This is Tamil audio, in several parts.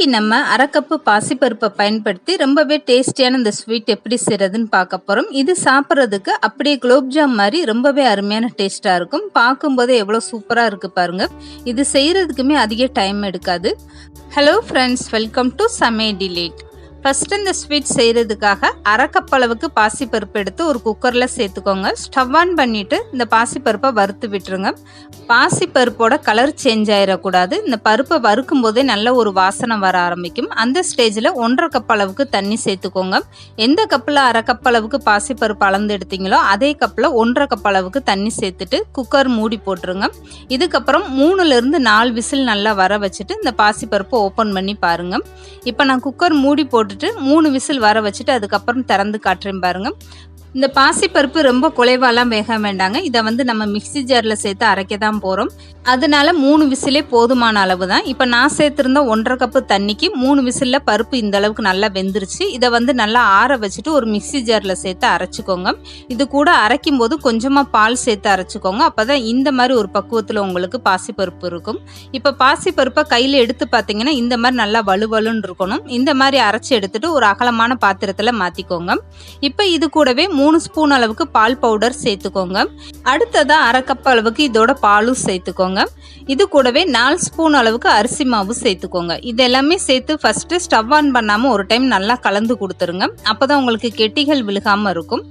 இன்றைக்கி நம்ம அரைக்கப்பு பாசிப்பருப்பை பயன்படுத்தி ரொம்பவே டேஸ்டியான இந்த ஸ்வீட் எப்படி செய்கிறதுன்னு பார்க்க போகிறோம் இது சாப்பிட்றதுக்கு அப்படியே குலோப்ஜாம் மாதிரி ரொம்பவே அருமையான டேஸ்ட்டாக இருக்கும். பார்க்கும்போதே எவ்வளோ சூப்பராக இருக்குது பாருங்க. இது செய்கிறதுக்குமே அதிக டைம் எடுக்காது. ஹலோ ஃப்ரெண்ட்ஸ் வெல்கம் டு சமே டிலேட் ஃபஸ்ட்டு இந்த ஸ்வீட் செய்கிறதுக்காக அரை கப் அளவுக்கு பாசிப்பருப்பு எடுத்து ஒரு குக்கரில் சேர்த்துக்கோங்க. ஸ்டவ் ஆன் பண்ணிவிட்டு இந்த பாசிப்பருப்பை வறுத்து விட்டுருங்க. பாசிப்பருப்போட கலர் சேஞ்ச் ஆயிடக்கூடாது இந்த பருப்பை வறுக்கும் போதே நல்ல ஒரு வாசனை வர ஆரம்பிக்கும். அந்த ஸ்டேஜில் ஒன்றரை கப் அளவுக்கு தண்ணி சேர்த்துக்கோங்க. எந்த கப்பில் அரை கப் அளவுக்கு பாசிப்பருப்பு அளந்து எடுத்தீங்களோ அதே கப்பில் ஒன்றரை கப் அளவுக்கு தண்ணி சேர்த்துட்டு குக்கர் மூடி போட்டுருங்க. இதுக்கப்புறம் மூணுலேருந்து நாலு விசில் நல்லா வர வச்சுட்டு இந்த பாசிப்பருப்பை ஓப்பன் பண்ணி பாருங்கள் இப்போ நான் குக்கர் மூடி போட்டு போட்டுட்டு மூணு விசில் வர வச்சுட்டு அதுக்கப்புறம் திறந்து காட்டுறேன் பாருங்க. இந்த பாசிப்பருப்பு ரொம்ப குலைவாலாம் வேக வேண்டாங்க. இதை வந்து நம்ம மிக்ஸி ஜாரில் சேர்த்து அரைக்க தான் போகிறோம் அதனால மூணு விசிலே போதுமான அளவு தான் இப்போ நான் சேர்த்துருந்த ஒன்றரை கப்பு தண்ணிக்கு மூணு விசிலில் பருப்பு இந்த அளவுக்கு நல்லா வெந்துருச்சு. இதை வந்து நல்லா ஆற வச்சுட்டு ஒரு மிக்ஸி ஜாரில் சேர்த்து அரைச்சிக்கோங்க. இது கூட அரைக்கும் போது கொஞ்சமாக பால் சேர்த்து அரைச்சிக்கோங்க. அப்போ தான் இந்த மாதிரி ஒரு பக்குவத்தில் உங்களுக்கு பாசிப்பருப்பு இருக்கும். இப்போ பாசிப்பருப்பை கையில் எடுத்து பார்த்தீங்கன்னா இந்த மாதிரி நல்லா வலுவலுன்னு இருக்கணும். இந்த மாதிரி அரைச்சி எடுத்துட்டு ஒரு அகலமான பாத்திரத்தில் மாற்றிக்கோங்க இப்போ இது கூடவே மூணு ஸ்பூன் அளவுக்கு பால் பவுடர் சேர்த்துக்கோங்க. அடுத்ததாக அரை கப் அளவுக்கு இதோட பாலும் சேர்த்துக்கோங்க. இது கூடவே நாலு ஸ்பூன் அளவுக்கு அரிசி மாவு சேர்த்துக்கோங்க. இது எல்லாமே சேர்த்து ஃபஸ்ட்டு ஸ்டவ் ஆன் பண்ணாமல் ஒரு டைம் நல்லா கலந்து கொடுத்துருங்க. அப்போ தான் உங்களுக்கு கெட்டிகள் விழுகாமல் இருக்கும்.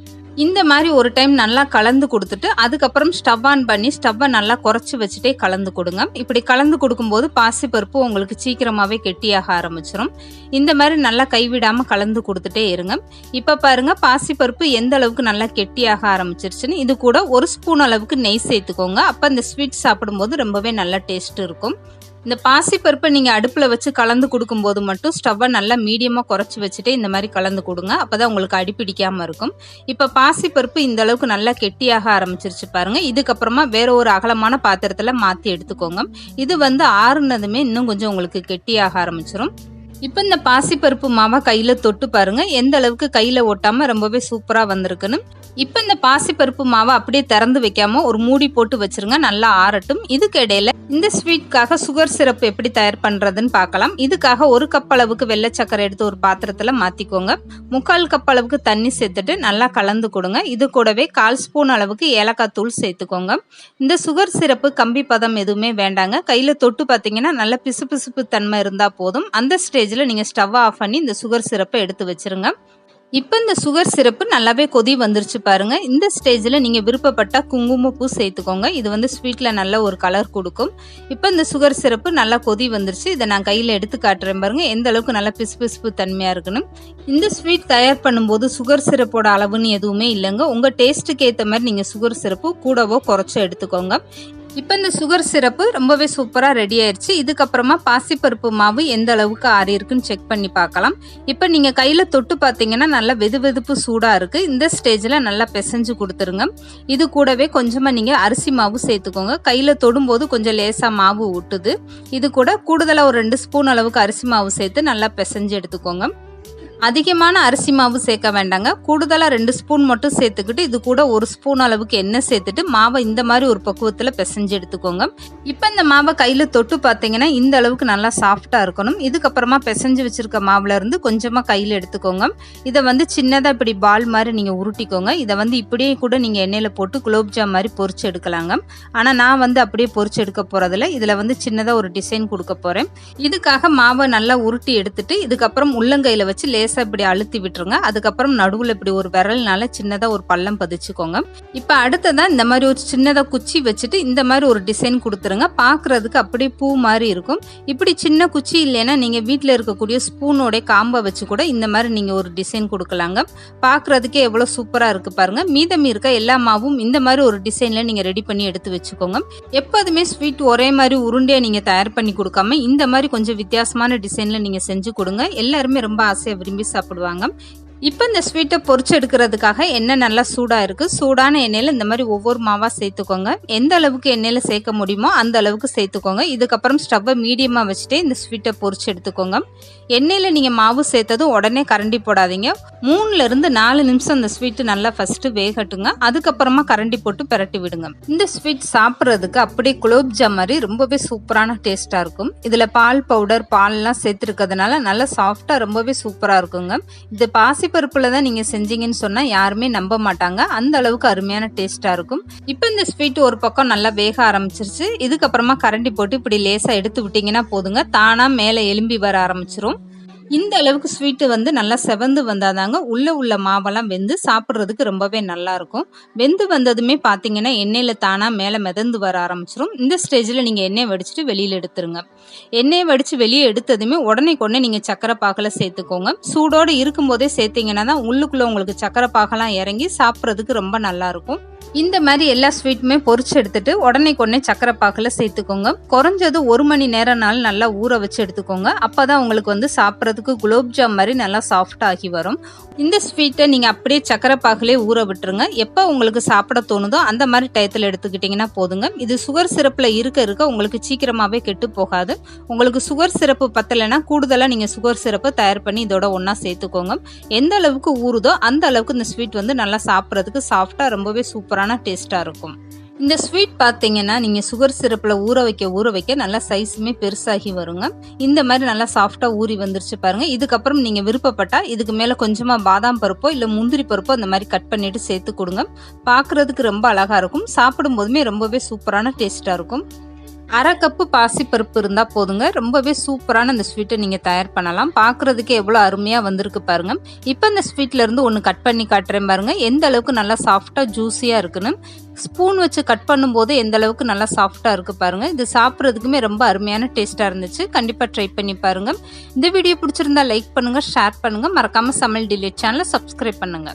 இந்த மாதிரி ஒரு டைம் நல்லா கலந்து கொடுத்துட்டு அதுக்கப்புறம் ஸ்டவ் ஆன் பண்ணி ஸ்டவ்வை நல்லா குறைச்சி வச்சுட்டே கலந்து கொடுங்க. இப்படி கலந்து கொடுக்கும்போது பாசிப்பருப்பு உங்களுக்கு சீக்கிரமாகவே கெட்டியாக ஆரம்பிச்சிடும் இந்த மாதிரி நல்லா கைவிடாமல் கலந்து கொடுத்துட்டே இருங்க. இப்போ பாருங்க பாசிப்பருப்பு எந்த அளவுக்கு நல்லா கெட்டியாக ஆரம்பிச்சிருச்சுன்னு இது கூட ஒரு ஸ்பூன் அளவுக்கு நெய் சேர்த்துக்கோங்க. அப்போ இந்த ஸ்வீட் சாப்பிடும்போது ரொம்பவே நல்ல டேஸ்ட் இருக்கும். இந்த பாசிப்பருப்பை நீங்கள் அடுப்பில் வச்சு கலந்து கொடுக்கும்போது மட்டும் ஸ்டவ்வை நல்லா மீடியமாக குறைச்சி வச்சுட்டு இந்த மாதிரி கலந்து கொடுங்க. அப்போ தான் உங்களுக்கு அடிப்பிடிக்காமல் இருக்கும். இப்போ பாசிப்பருப்பு இந்த அளவுக்கு நல்லா கெட்டியாக ஆரம்பிச்சிருச்சு பாருங்கள் இதுக்கப்புறமா வேற ஒரு அகலமான பாத்திரத்தில் மாற்றி எடுத்துக்கோங்க. இது வந்து ஆறுனதுமே இன்னும் கொஞ்சம் உங்களுக்கு கெட்டியாக ஆரம்பிச்சிரும். இப்போ இந்த பாசிப்பருப்பு மாவை கையில் தொட்டு பாருங்க. எந்த அளவுக்கு கையில் ஒட்டாமல் ரொம்பவே சூப்பராக வந்திருக்குன்னு. இப்போ இந்த பாசிப்பருப்பு மாவை அப்படியே திறந்து வைக்காம ஒரு மூடி போட்டு வச்சிருங்க. நல்லா ஆறட்டும். இதுக்கு இடையில இந்த ஸ்வீட்காக சுகர் சிரப் எப்படி தயார் பண்ணுறதுன்னு பார்க்கலாம் இதுக்காக ஒரு கப் அளவுக்கு வெள்ளை சக்கரை எடுத்து ஒரு பாத்திரத்தில் மாற்றிக்கோங்க முக்கால் கப் அளவுக்கு தண்ணி சேர்த்துட்டு நல்லா கலந்து கொடுங்க. இது கூடவே கால் ஸ்பூன் அளவுக்கு ஏலக்காய் தூள் சேர்த்துக்கோங்க. இந்த சுகர் சிரப்பு கம்பி பதம் எதுவுமே வேண்டாங்க. கையில் தொட்டு பார்த்தீங்கன்னா நல்ல பிசு பிசுப்பு தன்மை இருந்தால் போதும். அந்த ஸ்டேஜ் ஸ்டேஜில் நீங்கள் ஸ்டவ் ஆஃப் பண்ணி இந்த சுகர் சிரப்பை எடுத்து வச்சிருங்க. இப்போ இந்த சுகர் சிரப்பு நல்லாவே கொதி வந்துருச்சு பாருங்க. இந்த ஸ்டேஜில் நீங்கள் விருப்பப்பட்ட குங்குமப்பூ சேர்த்துக்கோங்க. இது வந்து ஸ்வீட்டில் நல்ல ஒரு கலர் கொடுக்கும். இப்போ இந்த சுகர் சிரப்பு நல்லா கொதி வந்துருச்சு. இதை நான் கையில் எடுத்து காட்டுறேன் பாருங்க. எந்த அளவுக்கு நல்லா பிசு பிசுப்பு தன்மையாக இருக்குன்னு இந்த ஸ்வீட் தயார் பண்ணும்போது சுகர் சிரப்போட அளவுன்னு எதுவுமே இல்லைங்க. உங்கள் டேஸ்ட்டுக்கு ஏற்ற மாதிரி நீங்கள் சுகர் சிரப்பு கூடவோ குறைச்சோ எடுத்துக்கோங்க. இப்போ இந்த சுகர் சிரப்பு ரொம்பவே சூப்பராக ரெடி ஆயிடுச்சு இதுக்கப்புறமா பாசிப்பருப்பு மாவு எந்த அளவுக்கு ஆறி இருக்குன்னு செக் பண்ணி பார்க்கலாம். இப்போ நீங்கள் கையில் தொட்டு பார்த்தீங்கன்னா நல்லா வெது வெதுப்பு சூடாக இருக்குது இந்த ஸ்டேஜில் நல்லா பிசைஞ்சு கொடுத்துருங்க. இது கூடவே கொஞ்சமாக நீங்கள் அரிசி மாவு சேர்த்துக்கோங்க. கையில் தொடும்போது கொஞ்சம் லேசாக மாவு ஊட்டுது. இது கூட கூடுதலாக ஒரு ரெண்டு ஸ்பூன் அளவுக்கு அரிசி மாவு சேர்த்து நல்லா பிசைஞ்சு எடுத்துக்கோங்க. அதிகமான அரிசி மாவு சேர்க்க வேண்டாங்க. கூடுதலாக ரெண்டு ஸ்பூன் மட்டும் சேர்த்துக்கிட்டு இது கூட ஒரு ஸ்பூன் அளவுக்கு எண்ணெய் சேர்த்துட்டு மாவை இந்த மாதிரி ஒரு பக்குவத்தில் பிசைஞ்சு எடுத்துக்கோங்க. இப்போ இந்த மாவை கையில் தொட்டு பார்த்தீங்கன்னா இந்த அளவுக்கு நல்லா சாஃப்டாக இருக்கணும். இதுக்கப்புறமா பிசைஞ்சு வச்சுருக்க மாவில் இருந்து கொஞ்சமாக கையில் எடுத்துக்கோங்க. இதை வந்து சின்னதாக இப்படி பால் மாதிரி நீங்கள் உருட்டிக்கோங்க. இதை வந்து இப்படியே கூட நீங்கள் எண்ணெயில் போட்டு குலோப்ஜாம் மாதிரி பொறிச்சு எடுக்கலாங்க. ஆனால் நான் வந்து அப்படியே பொறிச்சு எடுக்க போகிறதில்ல இதில் வந்து சின்னதாக ஒரு டிசைன் கொடுக்க போகிறேன் இதுக்காக மாவை நல்லா உருட்டி எடுத்துட்டு இதுக்கப்புறம் உள்ளங்கையில் வச்சு லேசாக இப்படி அழுத்தி விட்டுருங்க. அதுக்கப்புறம் நடுவில் இப்படி ஒரு விரல்னால சின்னதாக ஒரு பள்ளம் பதிச்சுக்கோங்க. இப்போ அடுத்ததான் இந்த மாதிரி ஒரு சின்னதாக குச்சி வச்சுட்டு இந்த மாதிரி ஒரு டிசைன் கொடுத்துருங்க. பார்க்குறதுக்கு அப்படியே பூ மாதிரி இருக்கும். இப்படி சின்ன குச்சி இல்லைன்னா நீங்கள் வீட்டில் இருக்கக்கூடிய ஸ்பூனோடைய காம்பை வச்சு கூட இந்த மாதிரி நீங்கள் ஒரு டிசைன் கொடுக்கலாங்க. பார்க்குறதுக்கே எவ்வளோ சூப்பராக இருக்குது பாருங்கள் மீதம் இருக்க எல்லா மாவும் இந்த மாதிரி ஒரு டிசைனில் நீங்கள் ரெடி பண்ணி எடுத்து வச்சுக்கோங்க. எப்போதுமே ஸ்வீட் ஒரே மாதிரி உருண்டையாக நீங்கள் தயார் பண்ணி கொடுக்காம இந்த மாதிரி கொஞ்சம் வித்தியாசமான டிசைனில் நீங்கள் செஞ்சு கொடுங்க. எல்லாருமே ரொம்ப ஆசையாக விரும்பி சாப்பிடுவாங்க. இப்போ இந்த ஸ்வீட்டை பொறிச்சு எடுக்கிறதுக்காக எண்ணெய் நல்லா சூடாக இருக்குது சூடான எண்ணெயில் இந்த மாதிரி ஒவ்வொரு மாவாக சேர்த்துக்கோங்க. எந்த அளவுக்கு எண்ணெயில் சேர்க்க முடியுமோ அந்த அளவுக்கு சேர்த்துக்கோங்க. இதுக்கப்புறம் ஸ்டவ்வை மீடியமாக வச்சுட்டு இந்த ஸ்வீட்டை பொறிச்சு எடுத்துக்கோங்க. எண்ணெயில் நீங்கள் மாவு சேர்த்ததும் உடனே கரண்டி போடாதீங்க. மூணுலேருந்து நாலு நிமிஷம் இந்த ஸ்வீட்டு நல்லா ஃபஸ்ட்டு வேகட்டுங்க. அதுக்கப்புறமா கரண்டி போட்டு பிரட்டி விடுங்க. இந்த ஸ்வீட் சாப்பிட்றதுக்கு அப்படியே குலோப்ஜாம் மாதிரி ரொம்பவே சூப்பரான டேஸ்ட்டாக இருக்கும். இதில் பால் பவுடர் பால்லாம் சேர்த்துருக்கிறதுனால நல்லா சாஃப்டாக ரொம்பவே சூப்பராக இருக்குங்க. இது பருப்பில் தான் நீங்கள் செஞ்சீங்கன்னு சொன்னால் யாருமே நம்ப மாட்டாங்க. அந்த அளவுக்கு அருமையான டேஸ்ட்டாக இருக்கும். இப்போ இந்த ஸ்வீட் ஒரு பக்கம் நல்லா வேக ஆரம்பிச்சிருச்சு. இதுக்கப்புறமா கரண்டி போட்டு இப்படி லேசாக எடுத்து விட்டிங்கன்னா போதுங்க. தானாக மேலே எலும்பி வர ஆரம்பிச்சிரும். இந்த அளவுக்கு ஸ்வீட்டு வந்து நல்லா செவந்து வந்தாதாங்க உள்ளே உள்ள மாவெல்லாம் வெந்து சாப்பிட்றதுக்கு ரொம்பவே நல்லாயிருக்கும் வெந்து வந்ததுமே பார்த்தீங்கன்னா எண்ணெயில் தானாக மேலே மிதந்து வர ஆரம்பிச்சிரும். இந்த ஸ்டேஜில் நீங்கள் எண்ணெய் வடிச்சிட்டு வெளியில் எடுத்துருங்க. எண்ணெயை வடித்து வெளியே எடுத்ததுமே உடனே கொண்டே நீங்கள் சக்கரை பாக்கில் சேர்த்துக்கோங்க. சூடோடு இருக்கும்போதே சேர்த்தீங்கன்னா தான் உள்ளுக்குள்ளே உங்களுக்கு சக்கரை பாகெல்லாம் இறங்கி சாப்பிட்றதுக்கு ரொம்ப நல்லாயிருக்கும் இந்த மாதிரி எல்லா ஸ்வீட்டுமே பொறிச்சு எடுத்துட்டு உடனே கொண்டே சக்கரை பாக்கில் சேர்த்துக்கோங்க. குறைஞ்சது ஒரு மணி நேரம்னாலும் நல்லா ஊற வச்சு எடுத்துக்கோங்க. அப்பதான் உங்களுக்கு வந்து சாப்பிட்றதுக்கு குலோப்ஜாம் மாதிரி நல்லா சாஃப்ட் ஆகி வரும். இந்த ஸ்வீட்டை நீங்கள் அப்படியே சக்கரை பாகிலே ஊற விட்டுருங்க. எப்போ உங்களுக்கு சாப்பிட தோணுதோ அந்த மாதிரி டயத்தில் எடுத்துக்கிட்டிங்கன்னா போதுங்க. இது சுகர் சிரப்பில் இருக்க இருக்க உங்களுக்கு சீக்கிரமாகவே கெட்டு போகாது. உங்களுக்கு சுகர் சிரப்பு பத்தலைன்னா கூடுதலாக நீங்கள் சுகர் சிரப்பை தயார் பண்ணி இதோட ஒன்றா சேர்த்துக்கோங்க. எந்த அளவுக்கு ஊறுதோ அந்த அளவுக்கு இந்த ஸ்வீட் வந்து நல்லா சாப்பிட்றதுக்கு சாஃப்டாக ரொம்பவே சூப்பரான டேஸ்ட்டாக இருக்கும். இந்த ஸ்வீட் பார்த்தீங்கன்னா நீங்கள் சுகர் சிரப்பில் ஊற வைக்க ஊற வைக்க நல்லா சைஸுமே பெருசாகி வருங்க. இந்த மாதிரி நல்லா சாஃப்டாக ஊறி வந்துருச்சு பாருங்கள் இதுக்கப்புறம் நீங்கள் விருப்பப்பட்டால் இதுக்கு மேலே கொஞ்சமாக பாதாம் பருப்போ இல்லை முந்திரி பருப்போ அந்த மாதிரி கட் பண்ணிவிட்டு சேர்த்து கொடுங்க. பார்க்குறதுக்கு ரொம்ப அழகாக இருக்கும். சாப்பிடும் போதுமே ரொம்பவே சூப்பரான டேஸ்ட்டாக இருக்கும். அரை கப்பு பாசிப்பருப்பு இருந்தால் போதுங்க. ரொம்பவே சூப்பரான இந்த ஸ்வீட்டை நீங்கள் தயார் பண்ணலாம். பார்க்குறதுக்கே எவ்வளோ அருமையாக வந்திருக்கு பாருங்க. இப்போ இந்த ஸ்வீட்ல இருந்து ஒன்று கட் பண்ணி காட்டுறேன் பாருங்க. எந்த அளவுக்கு நல்லா சாஃப்டாக ஜூஸியாக இருக்குன்னு. ஸ்பூன் வச்சு கட் பண்ணும்போது எந்த அளவுக்கு நல்லா சாஃப்டாக இருக்கு பாருங்க. இது சாப்பிட்றதுக்குமே ரொம்ப அருமையான டேஸ்ட்டாக இருந்துச்சு. கண்டிப்பாக ட்ரை பண்ணி பாருங்க. இந்த வீடியோ பிடிச்சிருந்தா லைக் பண்ணுங்க ஷேர் பண்ணுங்க. மறக்காம சமையல் டிலேட் சேனலை சப்ஸ்கிரைப் பண்ணுங்க.